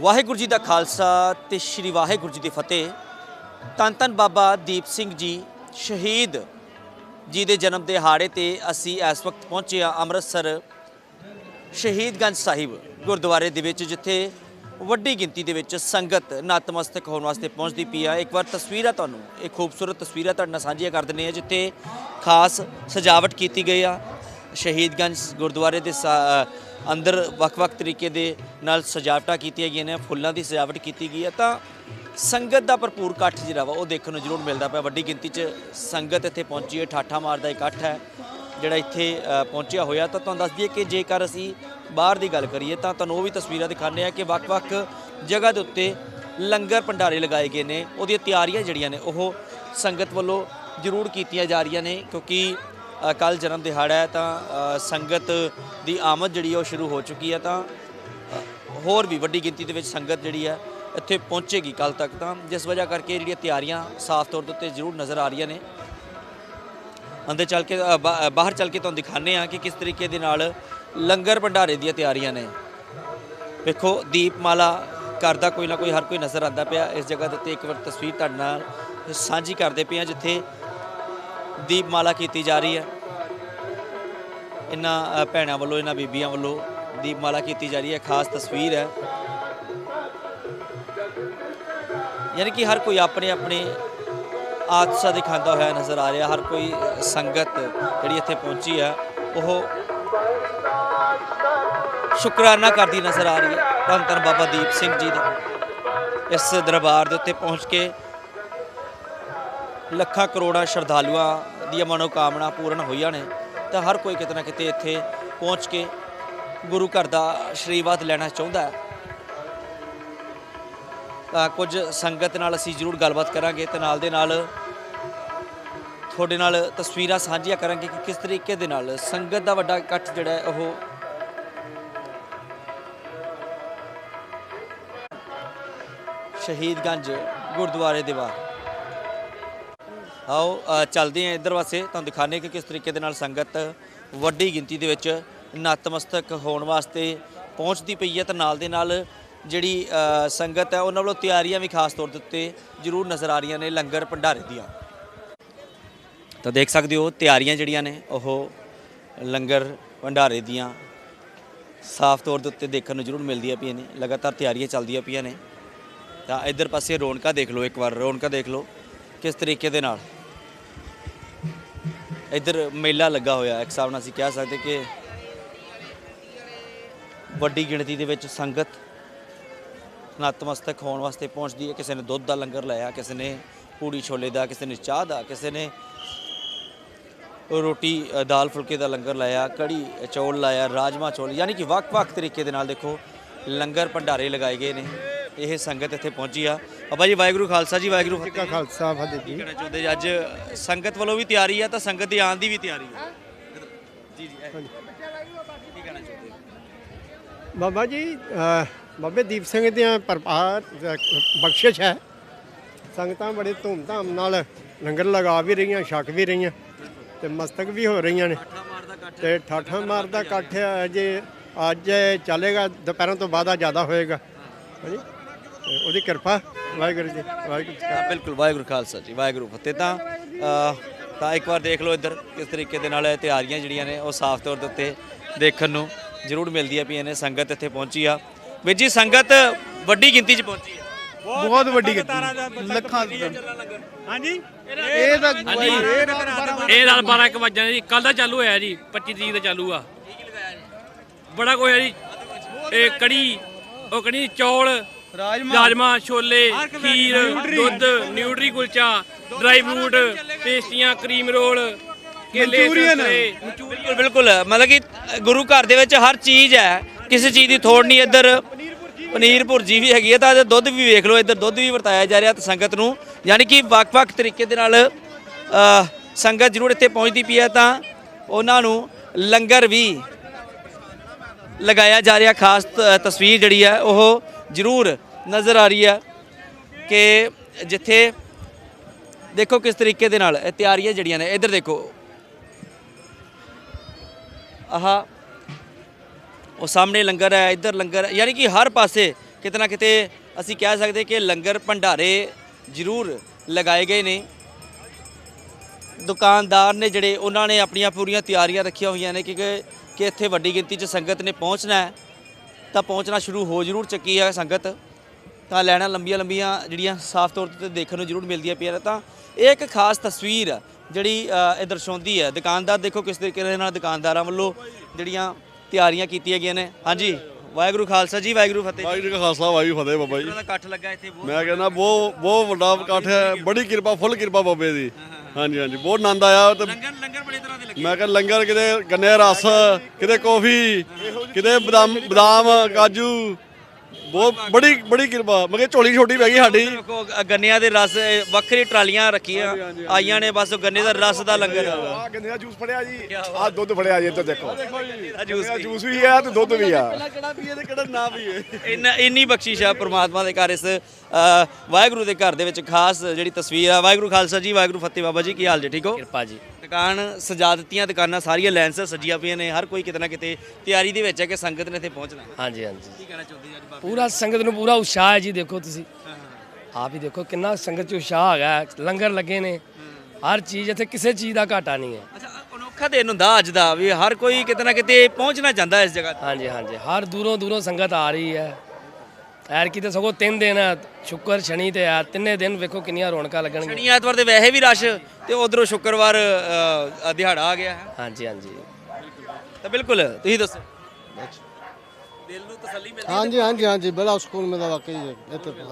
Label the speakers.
Speaker 1: ਵਾਹਿਗੁਰੂ ਜੀ ਦਾ ਖਾਲਸਾ ਤੇ ਸ੍ਰੀ ਵਾਹਿਗੁਰੂ ਜੀ ਦੀ ਫਤਿਹ। ਧੰਨ ਧੰਨ ਬਾਬਾ ਦੀਪ ਸਿੰਘ ਜੀ, ਸ਼ਹੀਦ ਜੀ ਦੇ ਜਨਮ ਦਿਹਾੜੇ ਤੇ ਅਸੀਂ ਇਸ ਵਕਤ ਪਹੁੰਚੇ ਹਾਂ ਅੰਮ੍ਰਿਤਸਰ ਸ਼ਹੀਦਗੰਜ ਸਾਹਿਬ ਗੁਰਦੁਆਰੇ ਦੇ ਵਿੱਚ, ਜਿੱਥੇ ਵੱਡੀ ਗਿਣਤੀ ਦੇ ਵਿੱਚ ਸੰਗਤ ਨਤਮਸਤਕ ਹੋਣ ਵਾਸਤੇ ਪਹੁੰਚਦੀ ਪਈ ਆ। ਇੱਕ ਵਾਰ ਤਸਵੀਰਾਂ ਤੁਹਾਨੂੰ, ਇਹ ਖੂਬਸੂਰਤ ਤਸਵੀਰਾਂ ਤੁਹਾਡੇ ਨਾਲ ਸਾਂਝੀਆਂ ਕਰ ਦਿੰਦੇ ਆ ਜਿੱਥੇ ਖਾਸ ਸਜਾਵਟ ਕੀਤੀ ਗਈ ਆ। ਸ਼ਹੀਦਗੰਜ ਗੁਰਦੁਆਰੇ ਦੇ ਸਾ- ਅੰਦਰ ਵੱਖ-ਵੱਖ ਤਰੀਕੇ ਦੇ ਨਾਲ ਸਜਾਵਟਾਂ ਕੀਤੀਆਂ ਗਈਆਂ ਨੇ, ਫੁੱਲਾਂ ਦੀ ਸਜਾਵਟ ਕੀਤੀ ਗਈ ਹੈ, ਤਾਂ ਸੰਗਤ ਦਾ ਭਰਪੂਰ ਇਕੱਠ ਜਿਹੜਾ ਵਾ, ਉਹ ਦੇਖਣ ਨੂੰ ਜ਼ਰੂਰ ਮਿਲਦਾ ਪਿਆ। ਵੱਡੀ ਗਿਣਤੀ 'ਚ ਸੰਗਤ ਇੱਥੇ ਪਹੁੰਚੀ ਹੈ, ਠਾਠਾ ਮਾਰਦਾ ਇਕੱਠ ਹੈ, ਜਿਹੜਾ ਇੱਥੇ ਪਹੁੰਚਿਆ ਹੋਇਆ। ਤਾਂ ਤੁਹਾਨੂੰ ਦੱਸ ਦਈਏ ਕਿ ਜੇਕਰ ਅਸੀਂ ਬਾਹਰ ਦੀ ਗੱਲ ਕਰੀਏ, ਤਾਂ ਤੁਹਾਨੂੰ ਉਹ ਵੀ ਤਸਵੀਰਾਂ ਦਿਖਾਉਂਦੇ ਆ ਕਿ ਵੱਖ-ਵੱਖ ਜਗ੍ਹਾ ਦੇ ਉੱਤੇ ਲੰਗਰ ਭੰਡਾਰੇ ਲਗਾਏ ਗਏ ਨੇ। ਉਹਦੀਆਂ ਤਿਆਰੀਆਂ ਜਿਹੜੀਆਂ ਨੇ, ਉਹ ਸੰਗਤ ਵੱਲੋਂ ਜ਼ਰੂਰ ਕੀਤੀਆਂ ਜਾ ਰਹੀਆਂ ਨੇ, ਕਿਉਂਕਿ ਕੱਲ ਜਨਮ ਦਿਹਾੜਾ ਹੈ ਤਾਂ ਸੰਗਤ ਦੀ ਆਮਦ ਜਿਹੜੀ ਹੈ ਉਹ ਸ਼ੁਰੂ ਹੋ ਚੁੱਕੀ ਹੈ ਤਾਂ ਹੋਰ ਵੀ ਵੱਡੀ ਗਿਣਤੀ ਦੇ ਵਿੱਚ ਸੰਗਤ ਜਿਹੜੀ ਹੈ ਇੱਥੇ ਪਹੁੰਚੇਗੀ ਕੱਲ ਤੱਕ ਤਾਂ ਜਿਸ ਵਜ੍ਹਾ ਕਰਕੇ ਜਿਹੜੀਆਂ ਤਿਆਰੀਆਂ ਸਾਫ਼ ਤੌਰ ਦੇ ਉੱਤੇ ਜ਼ਰੂਰ ਨਜ਼ਰ ਆ ਰਹੀਆਂ ਨੇ। ਅੰਦਰ ਚੱਲ ਕੇ ਅ, ਬਾਹਰ ਚੱਲ ਕੇ ਤੁਹਾਨੂੰ ਦਿਖਾਣੇ ਆ ਕਿ ਕਿਸ ਤਰੀਕੇ ਦੇ ਨਾਲ ਲੰਗਰ ਭੰਡਾਰੇ ਦੀਆਂ ਤਿਆਰੀਆਂ ਨੇ। ਵੇਖੋ ਦੀਪਮਾਲਾ ਕਰਦਾ ਕੋਈ ਨਾ ਕੋਈ ਹਰ ਕੋਈ ਨਜ਼ਰ ਆਉਂਦਾ ਪਿਆ। ਇਸ ਜਗ੍ਹਾ ਦੇ ਉੱਤੇ ਇੱਕ ਵਾਰ ਤਸਵੀਰ ਤੁਹਾਡੇ ਨਾਲ ਸਾਂਝੀ ਕਰਦੇ ਪਏ ਆ ਜਿੱਥੇ ਦੀਪਮਾਲਾ ਕੀਤੀ ਜਾ ਰਹੀ ਹੈ। ਇਹਨਾਂ ਭੈਣਾਂ ਵੱਲੋਂ, ਇਹਨਾਂ ਬੀਬੀਆਂ ਵੱਲੋਂ ਦੀਪਮਾਲਾ ਕੀਤੀ ਜਾ ਰਹੀ ਹੈ, ਖਾਸ ਤਸਵੀਰ ਹੈ। ਯਾਨੀ ਕਿ ਹਰ ਕੋਈ ਆਪਣੇ ਆਪਣੇ ਆਤਸਾ ਦਿਖਾਉਂਦਾ ਹੋਇਆ ਨਜ਼ਰ ਆ ਰਿਹਾ, ਹਰ ਕੋਈ ਸੰਗਤ ਜਿਹੜੀ ਇੱਥੇ ਪਹੁੰਚੀ ਹੈ, ਉਹ ਸ਼ੁਕਰਾਨਾ ਕਰਦੀ ਨਜ਼ਰ ਆ ਰਹੀ ਹੈ। ਧੰਨ ਧੰਨ ਬਾਬਾ ਦੀਪ ਸਿੰਘ ਜੀ ਦਾ। ਇਸ ਦਰਬਾਰ ਦੇ ਉੱਤੇ ਪਹੁੰਚ ਕੇ ਲੱਖਾਂ ਕਰੋੜਾਂ ਸ਼ਰਧਾਲੂਆਂ ਦੀਆਂ ਮਨੋਕਾਮਨਾ ਪੂਰਨ ਹੋਈਆਂ ਨੇ। ਤਾਂ ਹਰ ਕੋਈ ਕਿਤੇ ਨਾ ਕਿਤੇ ਇੱਥੇ ਪਹੁੰਚ ਕੇ ਗੁਰੂ ਘਰ ਦਾ ਆਸ਼ੀਰਵਾਦ ਲੈਣਾ ਚਾਹੁੰਦਾ ਹੈ। ਤਾਂ ਕੁਝ ਸੰਗਤ ਨਾਲ ਅਸੀਂ ਜ਼ਰੂਰ ਗੱਲਬਾਤ ਕਰਾਂਗੇ ਤੇ ਨਾਲ ਦੇ ਨਾਲ ਤੁਹਾਡੇ ਨਾਲ ਤਸਵੀਰਾਂ ਸਾਂਝੀਆਂ ਕਰਾਂਗੇ ਕਿ ਕਿਸ ਤਰੀਕੇ ਦੇ ਨਾਲ ਸੰਗਤ ਦਾ ਵੱਡਾ ਇਕੱਠ ਜਿਹੜਾ ਹੈ ਉਹ ਸ਼ਹੀਦਗੰਜ ਗੁਰਦੁਆਰੇ ਦੇ ਬਾਹਰ। ਆਓ ਚੱਲਦੇ ਹਾਂ ਇਧਰ ਵਾਸਤੇ ਤੁਹਾਨੂੰ ਦਿਖਾਣੇ ਕਿ ਕਿਸ ਤਰੀਕੇ ਦੇ ਨਾਲ ਸੰਗਤ ਵੱਡੀ ਗਿਣਤੀ ਦੇ ਵਿੱਚ ਨਤਮਸਤਕ ਹੋਣ ਵਾਸਤੇ ਪਹੁੰਚਦੀ ਪਈ ਹੈ ਤੇ ਨਾਲ ਦੇ ਨਾਲ ਜਿਹੜੀ ਸੰਗਤ ਹੈ, ਉਹਨਾਂ ਵੱਲੋਂ ਤਿਆਰੀਆਂ ਵੀ ਖਾਸ ਤੌਰ ਦੇ ਉੱਤੇ ਜ਼ਰੂਰ ਨਜ਼ਰ ਆ ਰਹੀਆਂ ਨੇ ਲੰਗਰ ਭੰਡਾਰੇ ਦੀਆਂ। ਤਾਂ ਦੇਖ ਸਕਦੇ ਹੋ, ਤਿਆਰੀਆਂ ਜਿਹੜੀਆਂ ਨੇ, ਉਹ ਲੰਗਰ ਭੰਡਾਰੇ ਦੀਆਂ ਸਾਫ਼ ਤੌਰ ਦੇ ਉੱਤੇ ਦੇਖਣ ਨੂੰ ਜ਼ਰੂਰ ਮਿਲਦੀਆਂ ਪਈਆਂ ਨੇ, ਲਗਾਤਾਰ ਤਿਆਰੀਆਂ ਚੱਲਦੀਆਂ ਪਈਆਂ ਨੇ। ਤਾਂ ਇਧਰ ਪਾਸੇ ਰੌਣਕਾਂ ਦੇਖ ਲਓ, ਇੱਕ ਵਾਰ ਰੌਣਕਾਂ ਦੇਖ ਲਓ, ਕਿਸ ਤਰੀਕੇ ਦੇ ਨਾਲ। ਇੱਧਰ ਮੇਲਾ ਲੱਗਾ ਹੋਇਆ ਇੱਕ ਹਿਸਾਬ ਨਾਲ ਅਸੀਂ ਕਹਿ ਸਕਦੇ ਕਿ ਵੱਡੀ ਗਿਣਤੀ ਦੇ ਵਿੱਚ ਸੰਗਤ ਨਤਮਸਤਕ ਹੋਣ ਵਾਸਤੇ ਪਹੁੰਚਦੀ ਹੈ। ਕਿਸੇ ਨੇ ਦੁੱਧ ਦਾ ਲੰਗਰ ਲਾਇਆ, ਕਿਸੇ ਨੇ ਪੂੜੀ ਛੋਲੇ ਦਾ, ਕਿਸੇ ਨੇ ਚਾਹ ਦਾ, ਕਿਸੇ ਨੇ ਰੋਟੀ ਦਾਲ ਫੁਲਕੇ ਦਾ ਲੰਗਰ ਲਾਇਆ, ਕੜੀ, ਚੌਲ ਲਾਇਆ ਰਾਜਮਾ ਚੌਲ, ਯਾਨੀ ਕਿ ਵੱਖ-ਵੱਖ ਤਰੀਕੇ ਦੇ ਨਾਲ ਦੇਖੋ ਲੰਗਰ ਭੰਡਾਰੇ ਲਗਾਏ ਗਏ ਨੇ। ਇਹ ਸੰਗਤ ਇੱਥੇ ਪਹੁੰਚੀ ਆ। ਬਾਬਾ ਜੀ ਵਾਹਿਗੁਰੂ ਖਾਲਸਾ ਜੀ ਵਾਹਿਗੁਰੂ
Speaker 2: ਜੀ
Speaker 1: ਫਤਿਹ।
Speaker 2: ਕਾ ਖਾਲਸਾ ਫਤਿਹ ਜੀ
Speaker 1: ਕਹਿਣਾ ਚਾਹੁੰਦੇ ਜੀ? ਅੱਜ ਸੰਗਤ ਵੱਲੋਂ ਵੀ ਤਿਆਰੀ ਆ ਤਾਂ ਸੰਗਤ ਦੇ ਆਉਣ ਦੀ ਵੀ ਤਿਆਰੀ ਹੈ। ਜੀ ਜੀ ਇਹ- ਕੀ ਕਹਿਣਾ ਚਾਹੁੰਦੇ
Speaker 2: ਬਾਬਾ ਜੀ ਬਾਬੇ ਦੀਪ ਸਿੰਘ ਦੀਆਂ ਪਰਪਾਰ ਬਖਸ਼ਿਸ਼ ਹੈ। ਸੰਗਤਾਂ ਬੜੇ ਧੂਮਧਾਮ ਨਾਲ ਲੰਗਰ ਲਗਾ ਵੀ ਰਹੀਆਂ ਛਕ ਵੀ ਰਹੀਆਂ ਤੇ ਮਸਤਕ ਵੀ ਹੋ ਰਹੀਆਂ ਨੇ। ਤੇ ਠਾਠਾ ਮਾਰਦਾ ਇਕੱਠ ਅਜੇ ਅੱਜ ਚੱਲੇਗਾ ਦੁਪਹਿਰਾਂ ਤੋਂ ਬਾਅਦ ਆ ਜ਼ਿਆਦਾ ਹੋਏਗਾ। ਹਾਂਜੀ। ਉਹਦੀ ਕਿਰਪਾ ਵਾਹਿਗੁਰੂ ਜੀ ਵਾਹਿਗੁਰੂ ਜੀ ਕਾ
Speaker 1: ਬਿਲਕੁਲ ਵਾਹਿਗੁਰੂ ਖਾਲਸਾ ਜੀ ਵਾਹਿਗੁਰੂ ਫਤਿਹ। ਤਾਂ ਅ, ਤਾਂ ਇੱਕ ਵਾਰ ਦੇਖ ਲਓ ਇੱਧਰ ਕਿਸ ਤਰੀਕੇ ਦੇ ਨਾਲ ਇਹ ਤਿਆਰੀਆਂ ਜਿਹੜੀਆਂ ਨੇ ਉਹ ਸਾਫ਼ ਤੌਰ ਦੇ ਉੱਤੇ ਦੇਖਣ ਨੂੰ ਜ਼ਰੂਰ ਮਿਲਦੀਆਂ ਪਈਆਂ ਨੇ। ਸੰਗਤ ਇੱਥੇ ਪਹੁੰਚੀ ਆ। ਵੀਰ ਜੀ ਸੰਗਤ ਵੱਡੀ ਗਿਣਤੀ 'ਚ ਪਹੁੰਚੀ ਹੈ
Speaker 3: ਬਹੁਤ ਵੱਡੀ ਗੱਡੀ ਲੱਖਾਂ
Speaker 4: ਹਾਂਜੀ?
Speaker 3: ਇਹ ਤਾਂ
Speaker 4: ਇਹ ਰਾਤ 12 1 ਵਜੇ ਜੀ। ਕੱਲ ਦਾ ਚਾਲੂ ਹੋਇਆ ਜੀ 25 ਤਰੀਕ ਦਾ ਚਾਲੂ ਆ। ਬੜਾ ਕੋਈ ਹੈ ਜੀ। ਇਹ ਕੜੀ ਉਹ ਕੜੀ ਚੌਲ ਰਾਜਮਾ ਛੋਲੇ ਖੀਰ ਦੁੱਧ ਨਿਊਟਰੀ ਕੁਲਚਾ ਡਰਾਈ ਫਰੂਟ ਪੇਸਟੀਆਂ ਕਰੀਮ ਰੋਲ ਕੇਲੇ ਸੰਤਰੇ।
Speaker 1: ਬਿਲਕੁਲ ਬਿਲਕੁਲ। ਮਤਲਬ ਕਿ ਗੁਰੂ ਘਰ ਦੇ ਵਿੱਚ ਹਰ ਚੀਜ਼ ਹੈ। ਕਿਸੇ ਚੀਜ਼ ਦੀ ਥੋੜ ਨਹੀਂ ਇੱਧਰ। ਪਨੀਰ ਭੁਰਜੀ ਵੀ ਹੈਗੀ ਹੈ ਤਾਂ ਦੁੱਧ ਵੀ ਵੇਖ ਲਓ ਇੱਧਰ ਦੁੱਧ ਵੀ ਵਰਤਾਇਆ ਜਾ ਰਿਹਾ ਤੇ ਸੰਗਤ ਨੂੰ। ਯਾਨੀ ਕਿ ਵੱਖ-ਵੱਖ ਤਰੀਕੇ ਦੇ ਨਾਲ ਸੰਗਤ ਜ਼ਰੂਰ ਇੱਥੇ ਪਹੁੰਚਦੀ ਪਈ ਹੈ ਤਾਂ ਉਹਨਾਂ ਨੂੰ ਲੰਗਰ ਵੀ ਲਗਾਇਆ ਜਾ ਰਿਹਾ ਖਾਸ ਤਸਵੀਰ ਜਿਹੜੀ ਹੈ ਉਹ ਜ਼ਰੂਰ ਨਜ਼ਰ ਆ ਰਹੀ ਹੈ ਕਿ ਜਿੱਥੇ ਦੇਖੋ ਕਿਸ ਤਰੀਕੇ ਦੇ ਨਾਲ ਇਹ ਤਿਆਰੀਆਂ ਜਿਹੜੀਆਂ ਨੇ, ਇੱਧਰ ਦੇਖੋ। ਆਹ, ਉਹ ਸਾਹਮਣੇ ਲੰਗਰ ਹੈ, ਇੱਧਰ ਲੰਗਰ, ਯਾਨੀ ਕਿ ਹਰ ਪਾਸੇ ਕਿਤੇ ਨਾ ਕਿਤੇ ਅਸੀਂ ਕਹਿ ਸਕਦੇ ਕਿ ਲੰਗਰ ਭੰਡਾਰੇ ਜ਼ਰੂਰ ਲਗਾਏ ਗਏ ਨੇ। ਦੁਕਾਨਦਾਰ ਨੇ ਜਿਹੜੇ, ਉਹਨਾਂ ਨੇ ਆਪਣੀਆਂ ਪੂਰੀਆਂ ਤਿਆਰੀਆਂ ਰੱਖੀਆਂ ਹੋਈਆਂ ਨੇ ਕਿ ਕਿ ਇੱਥੇ ਵੱਡੀ ਗਿਣਤੀ 'ਚ ਸੰਗਤ ਨੇ ਪਹੁੰਚਣਾ ਹੈ। ਤਾਂ ਪਹੁੰਚਣਾ ਸ਼ੁਰੂ ਹੋ ਜ਼ਰੂਰ ਚੱਕੀ ਹੈ ਸੰਗਤ। ਤਾਂ ਲੈਣਾ ਲੰਬੀਆਂ ਲੰਬੀਆਂ ਜਿਹੜੀਆਂ ਸਾਫ਼ ਤੌਰ ਤੇ ਦੇਖਣ ਨੂੰ ਜ਼ਰੂਰ ਮਿਲਦੀਆਂ ਪਈਆਂ ਤਾਂ ਇਹ ਇੱਕ ਖਾਸ ਤਸਵੀਰ ਜਿਹੜੀ ਇਹ ਦਰਸਾਉਂਦੀ ਹੈ। ਦੁਕਾਨਦਾਰ ਦੇਖੋ ਕਿਸ ਤਰੀਕੇ ਦੇ ਨਾਲ ਦੁਕਾਨਦਾਰਾਂ ਵੱਲੋਂ ਜਿਹੜੀਆਂ ਤਿਆਰੀਆਂ ਕੀਤੀਆਂ ਗਈਆਂ ਨੇ। ਹਾਂਜੀ ਵਾਹਿਗੁਰੂ ਖਾਲਸਾ ਜੀ ਵਾਹਿਗੁਰੂ ਫਤਿਹ
Speaker 5: ਵਾਹਿਗੁਰੂ ਕਾ ਖਾਲਸਾ ਵਾਹਿਗੁਰੂ ਫਤਿਹ ਬਾਬਾ ਜੀ।
Speaker 1: ਇਕੱਠ ਲੱਗਾ ਇੱਥੇ? ਬਹੁਤ
Speaker 5: ਮੈਂ ਕਹਿੰਦਾ ਬਹੁਤ ਬਹੁਤ ਵੱਡਾ ਇਕੱਠ ਹੈ। ਬੜੀ ਕਿਰਪਾ ਫੁੱਲ ਕਿਰਪਾ ਬਾਬੇ ਦੀ। ਹਾਂਜੀ ਹਾਂਜੀ ਬਹੁਤ ਆਨੰਦ ਆਇਆ ਤੇ
Speaker 1: ਲੰਗਰ ਲੰਗਰ ਬੜੇ ਤਰ੍ਹਾਂ ਦੇ ਲੱਗੇ।
Speaker 5: ਮੈਂ ਕਹਿੰਦਾ ਲੰਗਰ ਕਿਤੇ ਗੰਨੇ ਰਸ ਕਿਤੇ ਕੌਫੀ ਕਿਤੇ ਬਦਾਮ ਬਦਾਮ ਕਾਜੂ ਬਹੁਤ ਬੜੀ ਬੜੀ ਕਿਰਪਾ। ਮੈਂ ਕਿਹਾ ਝੋਲੀ ਛੋਟੀ ਪੈ ਗਈ ਸਾਡੀ।
Speaker 1: ਦੇਖੋ ਗੰਨਿਆਂ ਦੇ ਰਸ ਵੱਖਰੀ ਟਰਾਲੀਆਂ ਰੱਖੀਆਂ। ਆਈਆਂ ਨੇ ਬਸ ਗੰਨੇ ਦਾ ਰਸ ਦਾ ਲੰਗਰ।
Speaker 6: ਆ ਗੰਨੇ ਦਾ ਜੂਸ ਫੜਿਆ ਜੀ। ਆ ਦੁੱਧ ਫੜਿਆ ਜੀ ਇੱਧਰ ਦੇਖੋ।
Speaker 1: ਜੂਸ
Speaker 6: ਗੰਨੇ ਦਾ ਜੂਸ ਵੀ ਆ ਤੇ ਦੁੱਧ ਵੀ ਆ।
Speaker 5: ਕਿਹੜਾ ਪੀਏ ਤੇ ਕਿਹੜਾ ਨਾ ਪੀਏ
Speaker 1: ਇੰਨਾ ਇੰਨੀ ਬਖਸ਼ਿਸ਼ ਆ ਪ੍ਰਮਾਤਮਾ ਦੇ ਘਰ ਇਸ ਅ, ਵਾਹਿਗੁਰੂ ਦੇ ਘਰ ਦੇ ਵਿੱਚ ਖਾਸ ਜਿਹੜੀ ਤਸਵੀਰ ਆ। ਵਾਹਿਗੁਰੂ ਖਾਲਸਾ ਜੀ ਵਾਹਿਗੁਰੂ ਫਤਿਹ ਬਾਬਾ ਜੀ ਕੀ ਹਾਲ ਜੀ? ਠੀਕ ਹੋ?
Speaker 7: ਕਿਰਪਾ ਜੀ।
Speaker 1: ਦੁਕਾਨ ਸਜਾ ਦਿੱਤੀਆਂ ਦੁਕਾਨਾਂ ਸਾਰੀਆਂ ਲੈਂਸ ਸਜੀਆਂ ਪਈਆਂ ਨੇ ਹਰ ਕੋਈ ਕਿਤੇ ਨਾ ਕਿਤੇ ਤਿਆਰੀ ਦੇ ਵਿੱਚ ਹੈ ਕਿ ਸੰਗਤ ਨੇ ਇੱਥੇ ਪਹੁੰਚਣਾ
Speaker 7: ਹਾਂਜੀ ਹਾਂਜੀ।
Speaker 1: ਕੀ ਕਹਿਣਾ ਚਾਹੁੰਦੇ ਜੀ ਅੱਜ ਬਾਬਾ?
Speaker 7: ਪੂਰਾ ਸੰਗਤ ਨੂੰ ਪੂਰਾ ਉਤਸ਼ਾਹ ਹੈ ਜੀ ਦੇਖੋ ਤੁਸੀਂ। ਆਪ ਹੀ ਦੇਖੋ ਕਿੰਨਾ ਸੰਗਤ 'ਚ ਉਤਸ਼ਾਹ ਹੈਗਾ। ਲੰਗਰ ਲੱਗੇ ਨੇ। ਹਰ ਚੀਜ਼ ਇੱਥੇ ਕਿਸੇ ਚੀਜ਼ ਦਾ ਘਾਟਾ ਨਹੀਂ ਹੈ।
Speaker 1: ਅੱਛਾ ਅਨੋਖਾ ਦਿਨ ਹੁੰਦਾ ਅੱਜ ਦਾ ਵੀ ਹਰ ਕੋਈ ਕਿਤੇ ਨਾ ਕਿਤੇ ਪਹੁੰਚਣਾ ਚਾਹੁੰਦਾ ਇਸ ਜਗ੍ਹਾ ਤੇ।
Speaker 7: ਹਾਂਜੀ ਹਾਂਜੀ। ਹਰ ਦੂਰੋਂ ਦੂਰੋਂ ਸੰਗਤ ਆ ਰਹੀ ਹੈ। ਐਰ ਕੀ ਤੇ ਸਗੋਂ ਤਿੰਨ ਦਿਨ ਸ਼ੁੱਕਰ ਸ਼ਨੀ ਤੇ ਆ ਤਿੰਨੇ ਦਿਨ ਵੇਖੋ ਕਿੰਨੀਆਂ ਰੌਣਕਾਂ ਲੱਗਣਗੀਆਂ।
Speaker 1: ਸ਼ਨੀ ਐਤਵਾਰ ਦੇ ਵੈਸੇ ਵੀ ਰਸ਼ ਤੇ ਉਧਰੋਂ ਸ਼ੁੱਕਰਵਾਰ ਅ, ਦਿਹਾੜਾ ਆ ਗਿਆ ਹੈ।
Speaker 7: ਹਾਂਜੀ ਹਾਂਜੀ।
Speaker 1: ਤਾਂ ਬਿਲਕੁਲ ਤੁਸੀਂ ਦੱਸੋ। ਦਿਲ ਨੂੰ ਤਸੱਲੀ ਮਿਲਦੀ
Speaker 8: ਹਾਂਜੀ ਹਾਂਜੀ ਹਾਂਜੀ ਬੜਾ ਸਕੂਨ ਮਿਲਦਾ ਵਾਕਈ ਇੱਥੇ